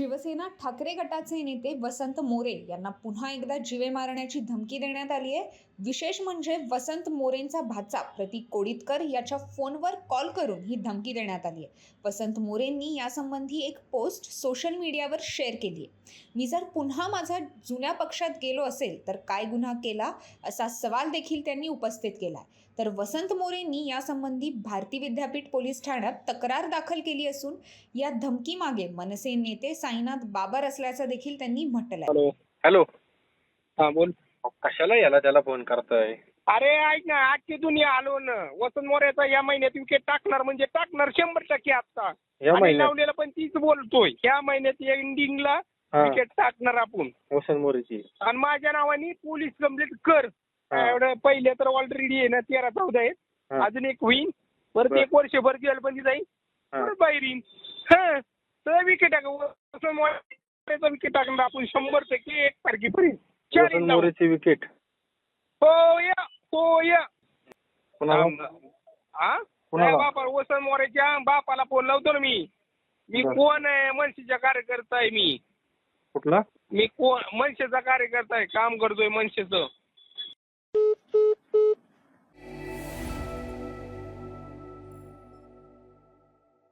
शिवसेना ठाकरे गटाचे नेते वसंत मोरे यांना पुन्हा एकदा जीवे मारण्याची धमकी देण्यात आली आहे. विशेष म्हणजे वसंत मोरेंचा भाचा प्रतीक कोडितकर याच्या फोनवर कॉल करून ही धमकी देण्यात आली आहे. वसंत मोरेंनी यासंबंधी एक पोस्ट सोशल मीडियावर शेअर केली आहे. मी जर पुन्हा माझा जुन्या पक्षात गेलो असेल तर काय गुन्हा केला असा सवाल देखील त्यांनी उपस्थित केला तर वसंत मोरेंनी यासंबंधी भारती विद्यापीठ पोलीस ठाण्यात तक्रार दाखल केली असून या धमकीमागे मनसे नेते साईनाथ बाबर असल्याचं देखील त्यांनी म्हटलंय. हॅलो. हॅलो. हा बोल. कशाला याला त्याला फोन करताय? अरे ऐक ना आजची दुनिया आलो ना वसंत मोऱ्याचा या महिन्यात विकेट टाकणार म्हणजे टाकणार शंभर टक्के आता या आणि महिन्यात? लावलेला पण तीच बोलतोय. या महिन्यात एंडिंगला हा. विकेट टाकणार आपण. वसंत मोरेची. आणि माझ्या नावाने पोलीस कंप्लेंट कर. हा. एवढं पहिले तर ऑलरेडी आहे ना तेरा चौदा आहेत. हा. अजून एक होईल परत बर. एक वर्षभर जेलबंदी जाईल हा. परत बाहेर येईन. हा. तर विकेट मोऱ्याचा विकेट टाकणार? आपण शंभर टक्के एक तारखेपर्यंत. चार वसंत इंच मोरेची विकेट हो या हो या. कुणाला हा कुणाला? त्या बापा वसंत मोरेच्या बापाला फोन लावतो ना मी. मी बर. कोण आहे? मनसेचा कार्यकर्ता आहे मी. कुठला? मी कोण? मनसेचा कार्यकर्ता आहे. काम करतोय मनसेचं.